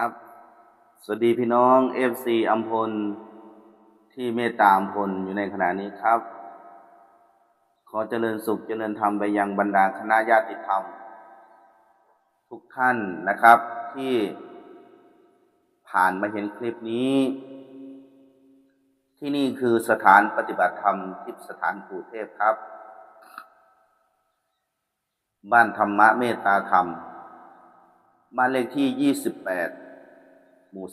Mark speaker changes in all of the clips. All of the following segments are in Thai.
Speaker 1: ครับ สวัสดีพี่น้อง FC อัมพล ที่เมตตาอัมพลอยู่ในขณะนี้ครับ ขอเจริญสุขเจริญธรรมไปยังบรรดาคณะญาติธรรม ทุกท่านนะครับที่ผ่านมาเห็นคลิปนี้ ที่นี่คือสถานปฏิบัติธรรมทิพสถานปู่เทพครับ บ้านธรรมะเมตตาธรรมบ้านเลขที่ 28 หมู่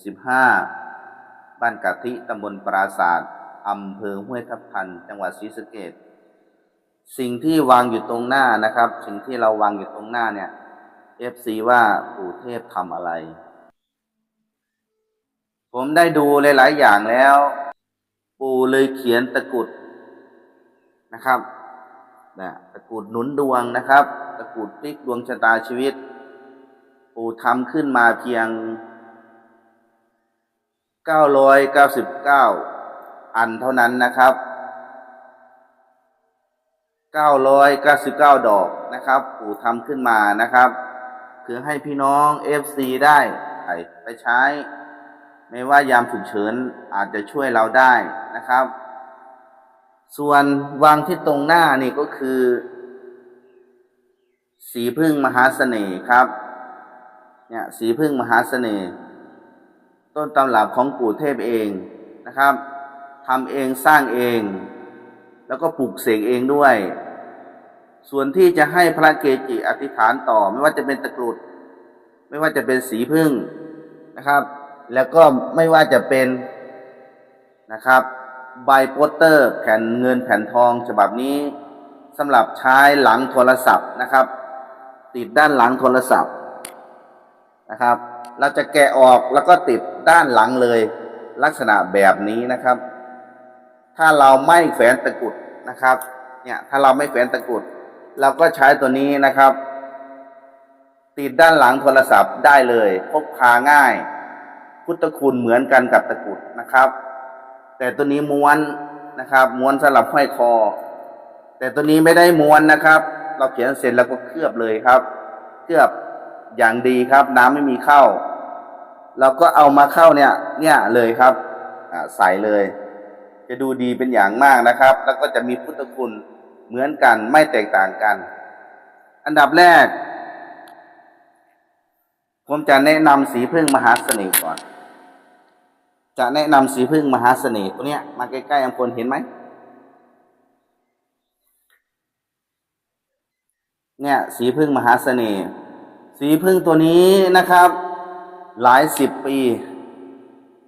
Speaker 1: 15บ้านกะทิตำบลปราศาสตร์อำเภอห้วยทับทัน จังหวัดศรีสะเกษสิ่งที่วางอยู่ตรงหน้านะครับ สิ่งที่เราวางอยู่ตรงหน้าเนี่ย FC ว่าปู่เทพทำอะไร ผมได้ดูหลาย ๆ อย่างแล้ว ปู่เลยเขียนตะกุดนะครับนะตะกุดหนุนดวงนะครับ ตะกุดพลิกดวงชะตาชีวิต ปู่ทำขึ้นมาเพียง 999 อันเท่านั้นนะครับ 999 ดอกนะครับปู่ทำขึ้นมานะครับ คือให้พี่น้อง FC ได้ไปไปใช้ ไม่ว่ายามฉุกเฉินอาจจะช่วยเราได้นะครับ ส่วนวางที่ตรงหน้านี่ก็คือ สีพึ่งมหาเสน่ห์ครับ เนี่ยสีพึ่งมหาเสน่ห์ ต้นตำรับของปู่เทพเองนะครับทำเองสร้างเอง แล้วก็ปลูกเสกเองด้วย ส่วนที่จะให้พระเกจิอธิษฐานต่อ ไม่ว่าจะเป็นตะกรุด ไม่ว่าจะเป็นสีพึ่งนะครับ แล้วก็ไม่ว่าจะเป็นนะครับใบโปสเตอร์แผ่นเงินแผ่นทองฉบับนี้สำหรับใช้หลังโทรศัพท์นะครับ ติดด้านหลังโทรศัพท์นะครับ เราจะแกะออกแล้วก็ติด ด้านหลังเลย ลักษณะแบบนี้นะครับ ถ้าเราไม่แฝนตะกุดนะครับ เนี่ยถ้าเราไม่แฝนตะกุด เราก็ใช้ตัวนี้นะครับ ติดด้านหลังโทรศัพท์ได้เลยพกพาง่าย พุทธคุณเหมือนกันกับตะกุดนะครับ แต่ตัวนี้ม้วนนะครับ ม้วนสลับห้อยคอ แต่ตัวนี้ไม่ได้ม้วนนะครับ เราเขียนเสร็จแล้วก็เคลือบเลยครับ เคลือบอย่างดีครับ น้ำไม่มีเข้า เราก็เอามาเข้าเนี่ยเนี่ยเลยครับใส่เลย จะดูดีเป็นอย่างมากนะครับ แล้วก็จะมีพุทธคุณเหมือนกันไม่แตกต่างกัน อันดับแรก ผมจะแนะนำสีพึ่งมหาเสน่ห์ก่อน จะแนะนำสีพึ่งมหาเสน่ห์ตัวเนี้ยมาใกล้ๆอัมพลเห็นไหมเนี่ยสีพึ่งมหาเสน่ห์สีพึ่งตัวนี้นะครับ หลายสิบปี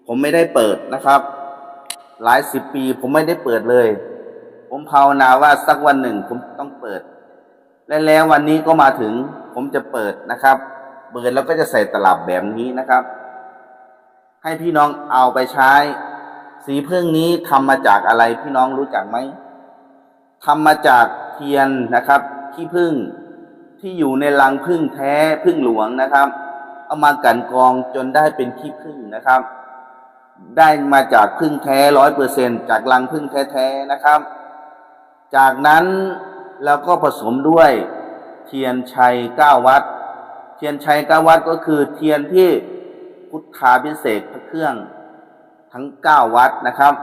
Speaker 1: ผมไม่ได้เปิดนะครับ หลายสิบปี ผมไม่ได้เปิดเลย ผมภาวนาว่าสักวันหนึ่งผมต้องเปิด และแล้ววันนี้ก็มาถึง ผมจะเปิดนะครับ เปิดแล้วก็จะใส่ตลับแบบนี้นะครับ ให้พี่น้องเอาไปใช้ สีพึ่งนี้ทำมาจากอะไรพี่น้องรู้จักไหมทำมาจากเทียนนะครับขี้พึ่งที่อยู่ในรังพึ่งแท้พึ่งหลวงนะครับ เอามากันกองจนได้เป็นขี้พึ่งนะครับ ได้มาจากพึ่งแท้ร้อยเปอร์เซ็นจากรังพึ่งแท้ๆนะครับ จากนั้นเราก็ผสมด้วยเทียนชัยเก้าวัด เทียนชัยเก้าวัดก็คือเทียนที่พุทธาพิเศษพระเครื่องทั้งเก้าวัดนะครับ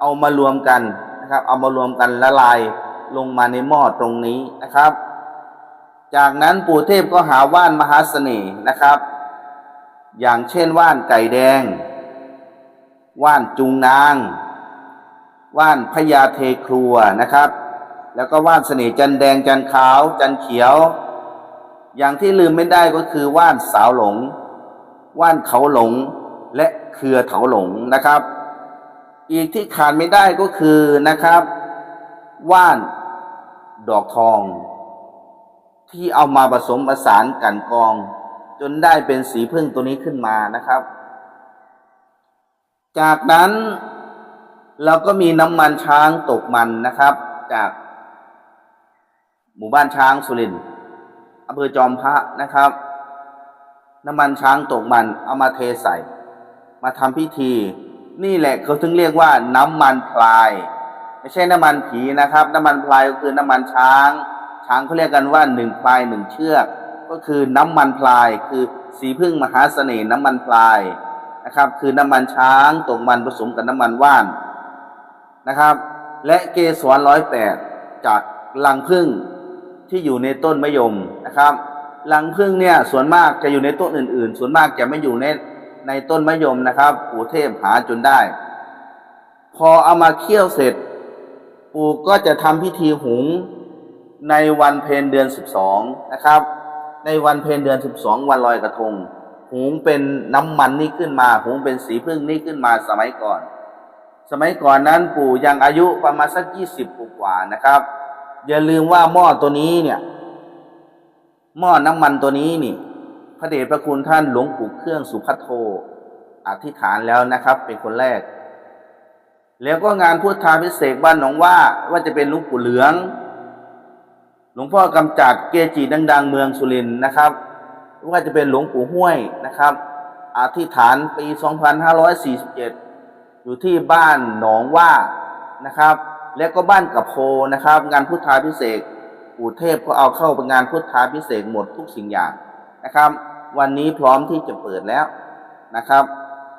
Speaker 1: เอามารวมกันนะครับ เอามารวมกันละลายลงมาในหม้อตรงนี้นะครับ จากนั้นปู่เทพก็หาว่านมหาเสน่ห์นะครับ อย่างเช่นว่านไก่แดง ว่านจุงนาง ว่านพญาเทครัวนะครับ แล้วก็ว่านเสน่ห์จันแดงจันขาว จันเขียว อย่างที่ลืมไม่ได้ก็คือว่านสาวหลง ว่านเขาหลงและเครือเถาหลงนะครับ อีกที่ขาดไม่ได้ก็คือนะครับว่านดอกทอง ที่เอามาผสมผสานกันกอง จนได้เป็นสีพึ่งตัวนี้ขึ้นมานะครับ จากนั้นเราก็มีน้ำมันช้างตกมันนะครับ จากหมู่บ้านช้างสุรินทร์อำเภอจอมพระนะครับ น้ำมันช้างตกมันเอามาเทใส่ มาทำพิธี นี่แหละเขาถึงเรียกว่าน้ำมันพลาย ไม่ใช่น้ำมันผีนะครับ น้ำมันพลายก็คือน้ำมันช้าง ช้างเขาเรียกกันว่าหนึ่งพลายหนึ่งเชือก ก็คือน้ำมันพลาย คือสีพึ่งมหาเสน่ห์น้ำมันพลายนะครับ คือน้ำมันช้างตกมันผสมกับน้ำมันว่านนะครับ และเกสรร้อยแปดจากรังพึ่งที่อยู่ในต้นมะยมนะครับรังพึ่งเนี่ยส่วนมากจะอยู่ในต้นอื่น ๆ ส่วนมากจะไม่อยู่ในในต้นมะยมนะครับปู่เทพหาจนได้ พอเอามาเคี่ยวเสร็จ ปู่ก็จะทำพิธีหุงในวันเพ็ญเดือนสิบสองนะครับ ในวันเพ็ญเดือนสิบสองวันลอยกระทง หุงเป็นน้ำมันนี่ขึ้นมา หุงเป็นสีพึ่งนี่ขึ้นมาสมัยก่อน สมัยก่อนนั้นปู่ยังอายุประมาณสักยี่สิบกว่านะครับ อย่าลืมว่าหม้อตัวนี้เนี่ยหม้อน้ำมันตัวนี้นี่ พระเดชพระคุณท่านหลวงปู่เครื่องสุพัทโทอธิษฐานแล้วนะครับ เป็นคนแรก แล้วก็งานพุทธาพิเศษบ้านหนองว่าว่าจะเป็นลวงปู่เหลือง หลวงพ่อกำจัดเกจิดัง ๆ เมืองสุรินทร์นะครับว่าจะเป็นหลวงปู่ห้วยนะครับอธิษฐานปี 2547 อยู่ที่บ้านหนองว่านะครับ และก็บ้านกับโพนะครับ งานพุทธาพิเศษปู่เทพก็เอาเข้าเป็นงานพุทธาพิเศษหมดทุกสิ่งอย่างนะครับ วันนี้พร้อมที่จะเปิดแล้วนะครับ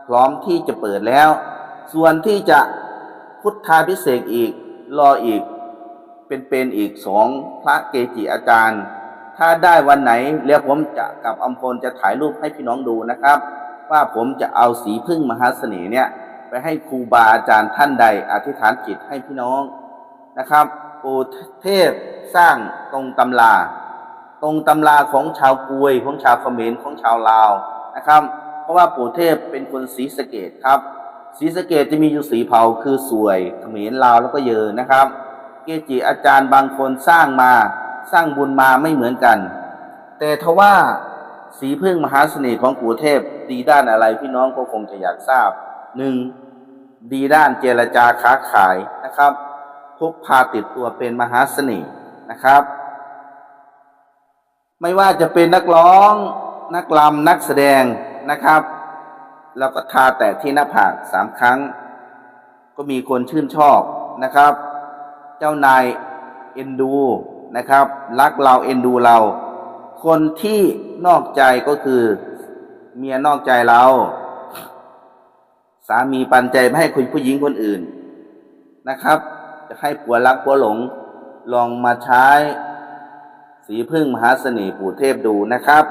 Speaker 1: พร้อมที่จะเปิดแล้ว ส่วนที่จะพุทธาพิเศษอีกรออีก เป็นเป็นอีกสองพระเกจิอาจารย์ ถ้าได้วันไหนแล้วผมจะกับอมพลจะถ่ายรูปให้พี่น้องดูนะครับ ว่าผมจะเอาสีพึ่งมหาเสน่ห์เนี่ยไปให้ครูบาอาจารย์ท่านใดอธิษฐานจิตให้พี่น้องนะครับปู่เทพสร้างตรงตำรา ตรงตำราของชาวกุยของชาวเขมรของชาวลาวนะครับ เพราะว่าปู่เทพเป็นคนศรีสะเกดครับศรีสะเกดจะมีอยู่สีเผาคือสวยเขมรลาวแล้วก็เยอนะครับ เกจิอาจารย์บางคนสร้างมาสร้างบุญมาไม่เหมือนกัน แต่ทว่าสีพึ่งมหาเสน่ห์ของปู่เทพดีด้านอะไรพี่น้องก็คงจะอยากทราบหนึ่งดีด้านเจรจาค้าขายนะครับพกพาติดตัวเป็นมหาเสน่ห์นะครับ ไม่ว่าจะเป็นนักร้องนักลำนักแสดงนะครับเราก็ทาแต่ที่หน้าผากสามครั้ง ก็มีคนชื่นชอบนะครับ เจ้านายเอ็นดูนะครับ รักเราเอ็นดูเรา คนที่นอกใจก็คือเมียนอกใจเรา สามีปันใจไม่ให้คุณผู้หญิงคนอื่นนะครับ จะให้ผัวรักผัวหลงลองมาใช้ สีพึ่งมหาเสน่ห์ปู่เทพดูนะครับ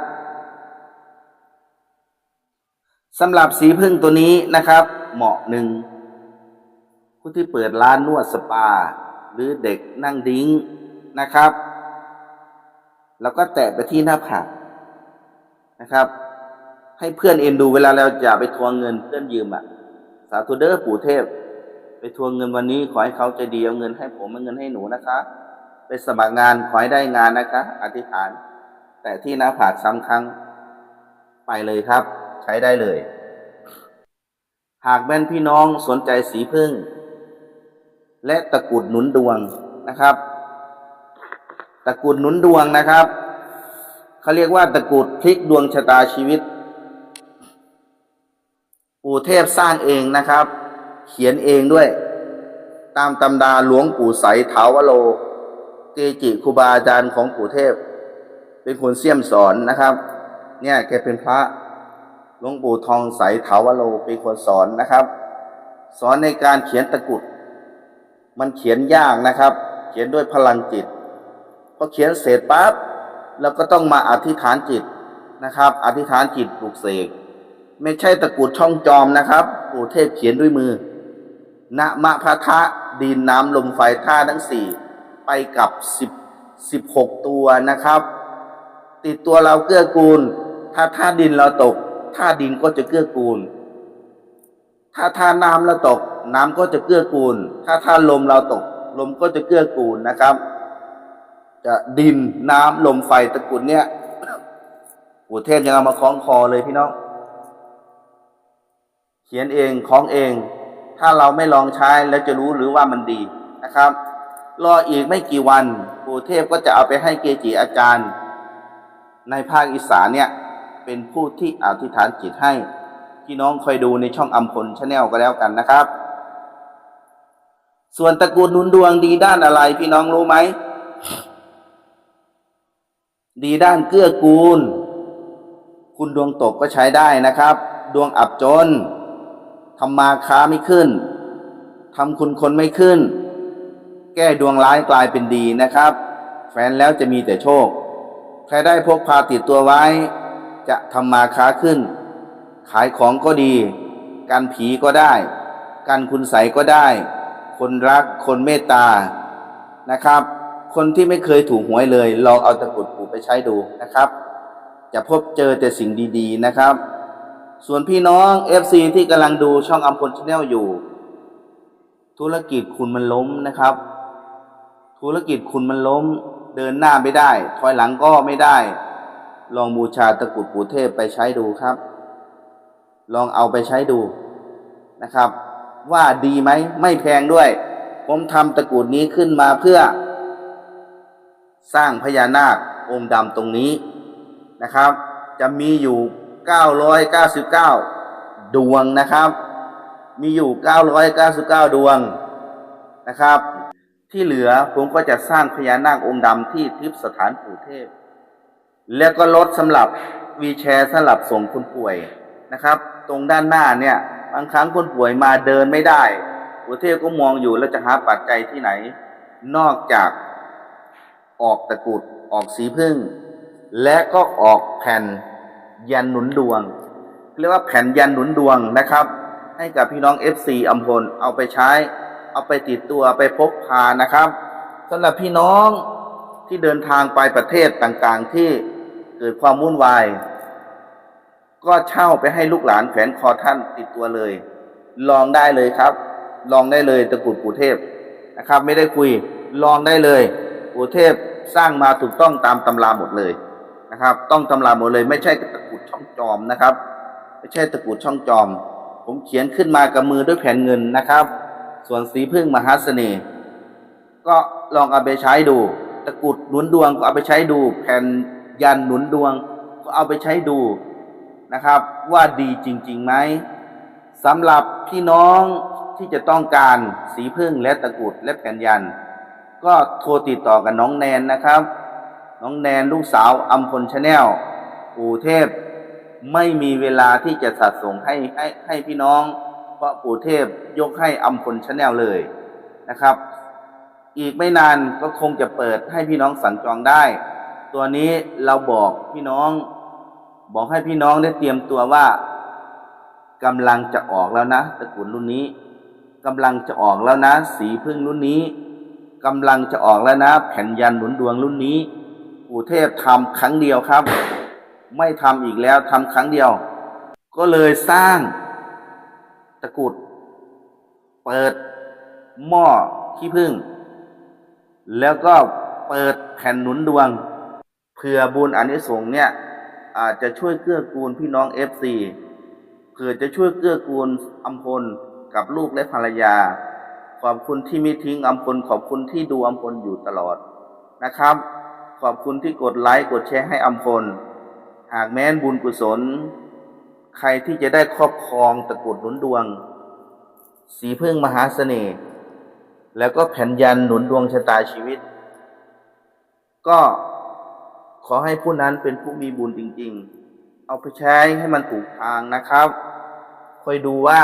Speaker 1: สำหรับสีพึ่งตัวนี้นะครับ เหมาะหนึ่งผู้ที่เปิดร้านนวดสปา หรือเด็กนั่งดิ้งนะครับ แล้วก็แตะไปที่หน้าผากนะครับ ให้เพื่อนเอ็นดูเวลาเราอย่าไปทวงเงินเพื่อนยืมอะ สาธุเด้อปู่เทพ ไปทวงเงินวันนี้ขอให้เขาใจดีเอาเงินให้ผมเอาเงินให้หนูนะคะ ไปสมัครงานขอให้ได้งานนะคะ อธิษฐาน แต่ที่หน้าผากซ้ำครั้ง ไปเลยครับ ใช้ได้เลย หากแม่นพี่น้องสนใจสีพึ่ง และตะกุดหนุนดวงนะครับ ตะกุดหนุนดวงนะครับเขาเรียกว่าตะกุดพลิกดวงชะตาชีวิต ปู่เทพสร้างเองนะครับ เขียนเองด้วย ตามตำดาหลวงปู่ใสเถาวโล เกจิครูบาอาจารย์ของปู่เทพ เป็นคนเสี่ยมสอนนะครับ เนี่ยแกเป็นพระหลวงปู่ทองใสเถาวโลเป็นคนสอนนะครับ สอนในการเขียนตะกุด มันเขียนยากนะครับ เขียนด้วยพลังจิตพอเขียนเสร็จปั๊บเราก็ต้องมาอธิษฐานจิตนะครับ อธิษฐานจิตปลุกเสกไม่ใช่ตะกุดช่องจอมนะครับปู่เทพเขียนด้วยมือนะมะพะทะดินน้ำลมไฟท่าทั้งสี่ไปกับสิบสิบหกตัวนะครับ ติดตัวเราเกื้อกูล ถ้าท่าดินเราตกท่าดินก็จะเกื้อกูล ถ้าท่าน้ำเราตก น้ำก็จะเกื้อกูล ถ้าท่าลมเราตก ลมก็จะเกื้อกูลนะครับ จะดินน้ำลมไฟตะกรุดเนี่ยปู่เทพยังเอามาคล้องคอเลยพี่น้อง เขียนเองคล้องเอง ถ้าเราไม่ลองใช้แล้วจะรู้หรือว่ามันดีนะครับ รออีกไม่กี่วันปู่เทพก็จะเอาไปให้เกจิอาจารย์ ในภาคอีสานเนี่ยเป็นผู้ที่อธิษฐานจิตให้ พี่น้องคอยดูในช่องอัมพลชาแนลก็แล้วกันนะครับ ส่วนตระกูลหนุนดวงดีด้านอะไร พี่น้องรู้ไหม ดีด้านเกื้อกูล คุณดวงตกก็ใช้ได้นะครับ ดวงอับจนทำมาค้าไม่ขึ้นทำคุณคนไม่ขึ้น แก้ดวงร้ายกลายเป็นดีนะครับ แฟนแล้วจะมีแต่โชค ใครได้พกพาติดตัวไว้ จะทำมาค้าขึ้น ขายของก็ดีกันผีก็ได้กันคุณใสยก็ได้ คนรักคนเมตตานะครับ คนที่ไม่เคยถูกหวยเลย ลองเอาตะกรุดปูไปใช้ดูนะครับ จะพบเจอแต่สิ่งดีๆนะครับ ส่วนพี่น้อง FC ที่กำลังดูช่องอัมพลชาแนลอยู่ ธุรกิจคุณมันล้มนะครับ ธุรกิจคุณมันล้ม เดินหน้าไม่ได้ ถอยหลังก็ไม่ได้ ลองบูชาตะกรุดปูเทพไปใช้ดูครับ ลองเอาไปใช้ดูนะครับ ว่าดีไหมไม่แพงด้วย ผมทำตะกรุดนี้ขึ้นมาเพื่อ สร้างพญานาคองค์ดำตรงนี้นะครับ จะมีอยู่ 999 ดวงนะครับ มีอยู่ 999 ดวงนะครับ ที่เหลือผมก็จะสร้างพญานาคองค์ดำที่ทิพสถานปู่เทพ แล้วก็รถสำหรับวีแชร์สำหรับส่งคนป่วยนะครับ ตรงด้านหน้าเนี่ยบางครั้งคนป่วยมาเดินไม่ได้ปู่เทพก็มองอยู่แล้วจะหาปัจจัยที่ไหน นอกจากออกตะกุดออกสีพึ่ง และก็ออกแผ่นยันหนุนดวง เรียกว่าแผ่นยันหนุนดวงนะครับ ให้กับพี่น้อง FC อัมพลเอาไปใช้ เอาไปติดตัวไปพกพานะครับสำหรับพี่น้องที่เดินทางไปประเทศต่างๆที่เกิดความวุ่นวาย ก็เช่าไปให้ลูกหลานแขวนคอท่านติดตัวเลย ลองได้เลยครับ ลองได้เลยตะกรุดปู่เทพนะครับ ไม่ได้คุยลองได้เลยปู่เทพสร้างมาถูกต้องตามตำราหมดเลยนะครับ ต้องตำราหมดเลย ไม่ใช่ตะกรุดช่องจอมนะครับ ไม่ใช่ตะกรุดช่องจอม ผมเขียนขึ้นมากับมือด้วยแผ่นเงินนะครับ ส่วนสีพึ่งมหาเสน่ห์ก็ลองเอาไปใช้ดู ตะกรุดหนุนดวงก็เอาไปใช้ดู แผ่นยันหนุนดวงก็เอาไปใช้ดู นะครับ ว่าดีจริงๆไหมสำหรับพี่น้องที่จะต้องการสีพึ่งและตะกรุดและแผ่นยัน ก็โทรติดต่อกับน้องแนนนะครับ น้องแนนลูกสาวอัมพลชาแนลปู่เทพไม่มีเวลาที่จะสัดส่งให้ให้ให้พี่น้อง เพราะปู่เทพยกให้อัมพลชาแนลเลยนะครับ อีกไม่นานก็คงจะเปิดให้พี่น้องสั่งจองได้ ตัวนี้เราบอกพี่น้อง บอกให้พี่น้องได้เตรียมตัวว่ากำลังจะออกแล้วนะตระกูลรุ่นนี้กำลังจะออกแล้วนะ สีพึ่งรุ่นนี้กำลังจะออกแล้วนะ แผ่นยันหนุนดวงรุ่นนี้ปู่เทพทำครั้งเดียวครับ ไม่ทำอีกแล้วทำครั้งเดียว ก็เลยสร้างตะกุด เปิดหม้อขี้ผึ้งแล้วก็เปิดแผ่นหนุนดวงเผื่อบุญอันนี้สงส์เนี่ย อาจจะช่วยเกื้อกูลพี่น้องเอฟซีเผื่อจะช่วยเกื้อกูลอัมพลกับลูกและภรรยา ขอบคุณที่ไม่ทิ้งอัมพลขอบคุณที่ดูอัมพลอยู่ตลอดนะครับ ขอบคุณที่กดไลค์กดแชร์ให้อัมพล หากแม้นบุญกุศล ใครที่จะได้ครอบครองตะกรุดหนุนดวง สีพึ่งมหาเสน่ห์แล้วก็แผ่นยันหนุนดวงชะตาชีวิต ก็ ขอให้ผู้นั้นเป็นผู้มีบุญจริง ๆ เอาไปใช้ให้มันถูกทางนะครับ คอยดูว่า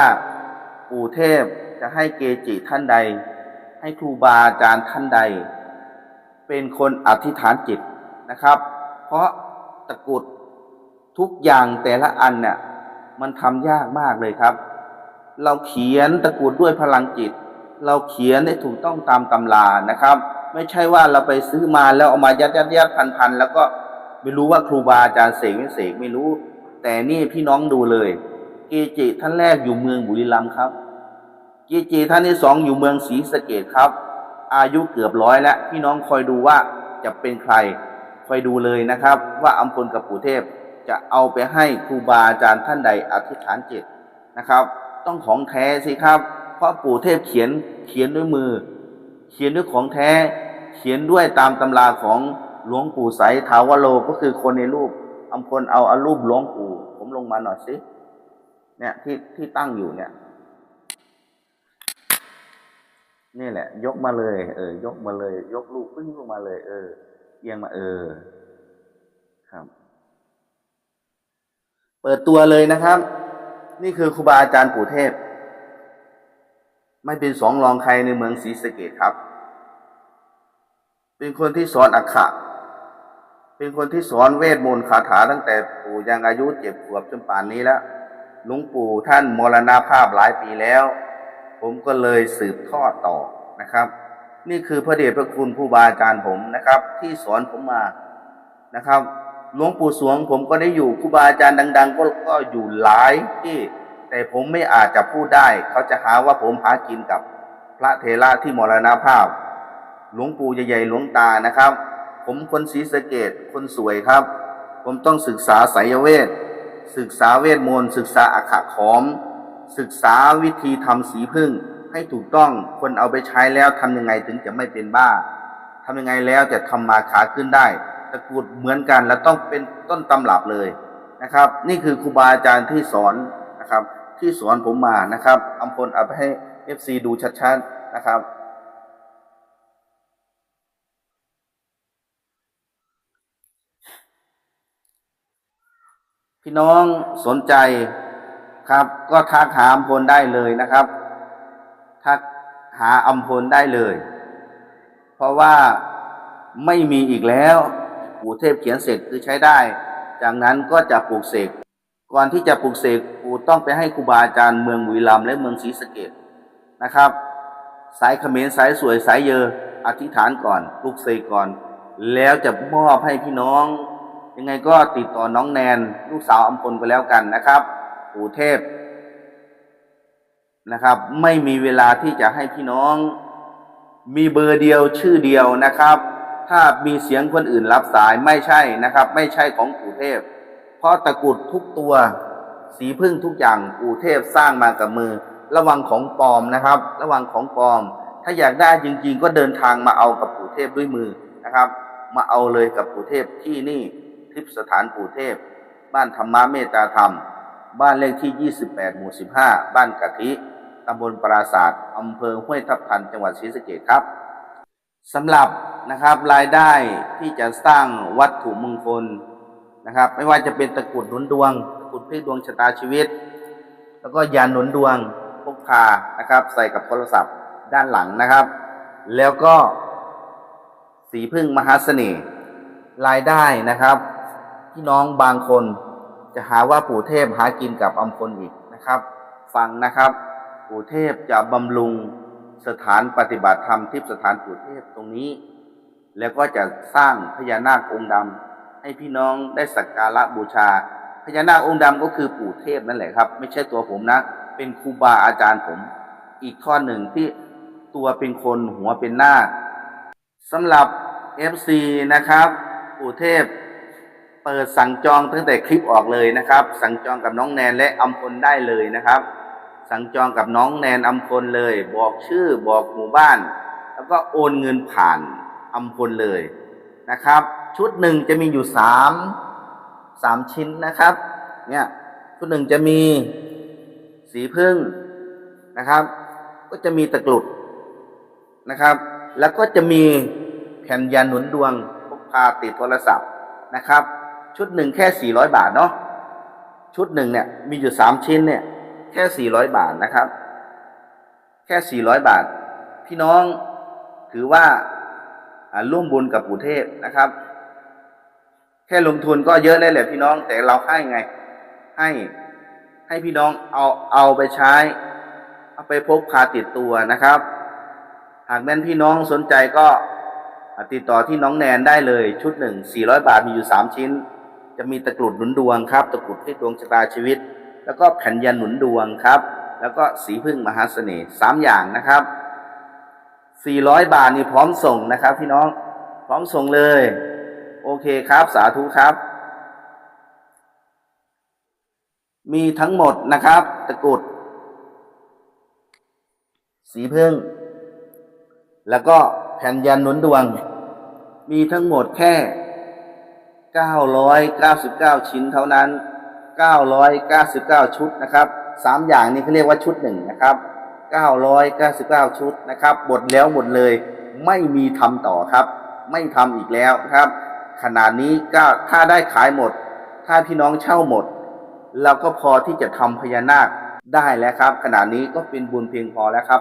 Speaker 1: ปู่เทพจะให้เกจิท่านใด ให้ครูบาอาจารย์ท่านใด เป็นคนอธิษฐานจิตนะครับ เพราะตะกุดทุกอย่างแต่ละอันเนี่ยมันทำยากมากเลยครับ เราเขียนตะกุดด้วยพลังจิต เราเขียนได้ถูกต้องตามตำรานะครับ ไม่ใช่ว่าเราไปซื้อมาแล้วเอามายัดยัดยัดพันพันแล้วก็ไม่รู้ว่าครูบาอาจารย์เสกไม่เสกไม่รู้ แต่นี่พี่น้องดูเลยเกจิท่านแรกอยู่เมืองบุรีรัมย์ครับเกจิท่านที่สองอยู่เมืองศรีสะเกดครับ อายุเกือบร้อยแล้วพี่น้องคอยดูว่าจะเป็นใครคอยดูเลยนะครับ ว่าอัมพลกับปู่เทพจะเอาไปให้ครูบาอาจารย์ท่านใดอธิษฐานจิตนะครับ ต้องของแท้สิครับ เพราะปู่เทพเขียนเขียนด้วยมือ เขียนด้วยของแท้ เขียนด้วยตามตำราของหลวงปู่ใสถาวโลก็คือคนในรูปอัมพลเอาอารูปหลวงปู่ผมลงมาหน่อยสิเนี่ยที่ที่ตั้งอยู่เนี่ย นี่แหละ ยกมาเลย เออ ยกมาเลย ยกลูกปึ้งลงมาเลย เออเอียงมาเออ ครับ เปิดตัวเลยนะครับ นี่คือครูบาอาจารย์ปู่เทพ ไม่เป็นสองรองใครในเมืองศรีสะเกดครับ เป็นคนที่สอนอักขระเป็นคนที่สอนเวทมนต์คาถาตั้งแต่ปู่ยังอายุเจ็ดขวบจนป่านนี้แล้วหลวงปู่ท่านมรณภาพหลายปีแล้ว ผมก็เลยสืบทอดต่อนะครับ นี่คือพระเดชพระคุณครูบาอาจารย์ผมนะครับ ที่สอนผมมานะครับหลวงปู่สวงผมก็ได้อยู่ครูบาอาจารย์ดัง ๆ ก็ก็อยู่หลายที่แต่ผมไม่อาจจะพูดได้ เขาจะหาว่าผมหากินกับพระเทระที่มรณภาพ หลวงปู่ใหญ่ๆหลวงตานะครับ ผมคนศรีสะเกดคนสวยครับ ผมต้องศึกษาไสยเวท ศึกษาเวทมนต์ศึกษาอักขะขอม ศึกษาวิธีทำสีพึ่งให้ถูกต้องคนเอาไปใช้แล้วทำยังไงถึงจะไม่เป็นบ้าทำยังไงแล้วจะทำมาขาขึ้นได้ตะกรุดเหมือนกันและต้องเป็นต้นตำรับเลยนะครับ นี่คือครูบาอาจารย์ที่สอนนะครับ ที่สอนผมมานะครับอำพลเอาไปให้เอฟซีดูชัดๆนะครับ พี่น้องสนใจครับ ก็ทักหาอำพลได้เลยนะครับทักหาอำพลได้เลย เพราะว่าไม่มีอีกแล้วปู่เทพเขียนเสร็จคือใช้ได้ จากนั้นก็จะปลูกเสกก่อนที่จะปลูกเสกปู่ต้องไปให้ครูบาอาจารย์เมืองบุรีรัมย์และเมืองศรีสะเกดนะครับ สายเขมรสายสวยสายเยออธิษฐานก่อนปลุกเสกก่อน แล้วจะมอบให้พี่น้อง ยังไงก็ติดต่อน้องแนน ลูกสาวอัมพลก็แล้วกันนะครับปู่เทพนะครับ ไม่มีเวลาที่จะให้พี่น้อง มีเบอร์เดียวชื่อเดียวนะครับ ถ้ามีเสียงคนอื่นรับสายไม่ใช่นะครับ ไม่ใช่ของปู่เทพ เพราะตะกรุดทุกตัว สีพึ่งทุกอย่างปู่เทพสร้างมากับมือ ระวังของปลอมนะครับ ระวังของปลอม ถ้าอยากได้จริง ๆ ก็เดินทางมาเอากับปู่เทพด้วยมือนะครับ มาเอาเลยกับปู่เทพที่นี่ ทิพย์สถานปู่เทพ บ้านธรรมะเมตตาธรรม บ้านเลขที่ 28 หมู่ 15 บ้านกะทิตำบลปราศาสตร์อำเภอห้วยทับทันจังหวัดศรีสะเกษครับสำหรับนะครับรายได้ที่จะสร้างวัตถุมงคลนะครับ ไม่ว่าจะเป็นตะกุดหนุนดวงตะกุดพลิดวงชะตาชีวิต แล้วก็ยานหนุนดวงพกพานะครับ ใส่กับโทรศัพท์ด้านหลังนะครับ แล้วก็สีพึ่งมหาเสน่ห์รายได้นะครับ พี่น้องบางคนจะหาว่าปู่เทพหากินกับอำพลอีกนะครับ ฟังนะครับ ปู่เทพจะบำรุงสถานปฏิบัติธรรมทิพสถานปู่เทพตรงนี้ แล้วก็จะสร้างพญานาคองค์ดำให้พี่น้องได้สักการะบูชา พญานาคองค์ดำก็คือปู่เทพนั่นแหละครับ ไม่ใช่ตัวผมนะ เป็นครูบาอาจารย์ผม อีกข้อหนึ่งที่ตัวเป็นคนหัวเป็นนาสำหรับ FC นะครับปู่เทพ เปิดสั่งจองตั้งแต่คลิปออกเลยนะครับ สั่งจองกับน้องแนนและอัมพลได้เลยนะครับ สั่งจองกับน้องแนนอัมพลเลย บอกชื่อบอกหมู่บ้าน แล้วก็โอนเงินผ่านอัมพลเลยนะครับ ชุดหนึ่งจะมีอยู่สามสามชิ้นนะครับเนี่ยชุดหนึ่งจะมีสีพึ่งนะครับ ก็จะมีตะกรุดนะครับ แล้วก็จะมีแผ่นยาหนุนดวงพกพาติดโทรศัพท์นะครับ ชุดหนึ่งแค่สี่ร้อยบาทเนาะชุดหนึ่งเนี่ยมีอยู่สามชิ้นเนี่ยแค่สี่ร้อยบาทนะครับ แค่สี่ร้อยบาท พี่น้องถือว่าร่วมบุญกับปู่เทพนะครับ แค่ลงทุนก็เยอะเลยแหละพี่น้องแต่เราให้ไง ให้ให้พี่น้องเอาเอาไปใช้ เอาไปพกพาติดตัวนะครับ หากแม่นพี่น้องสนใจก็ติดต่อที่น้องแนนได้เลยชุดหนึ่งสี่ร้อยบาทมีอยู่สามชิ้น จะมีตะกรุดหนุนดวงครับ ตะกรุดที่ดวงชะตาชีวิต แล้วก็แผ่นยันหนุนดวงครับ แล้วก็สีพึ่งมหาเสน่ห์สามอย่างนะครับสี่ร้อยบาทนี่พร้อมส่งนะครับ พี่น้องพร้อมส่งเลย โอเคครับ สาธุครับ มีทั้งหมดนะครับ ตะกรุด สีพึ่ง แล้วก็แผ่นยันหนุนดวง มีทั้งหมดแค่ 999 ชิ้นเท่านั้น 999 ชุดนะครับสามอย่างนี้เขาเรียกว่าชุดหนึ่งนะครับ 999 ชุดนะครับหมดแล้วหมดเลย ไม่มีทำต่อครับ ไม่ทำอีกแล้วนะครับขนาดนี้ก็ถ้าได้ขายหมด ถ้าพี่น้องเช่าหมด เราก็พอที่จะทำพญานาคได้แล้วครับขนาดนี้ก็เป็นบุญเพียงพอแล้วครับ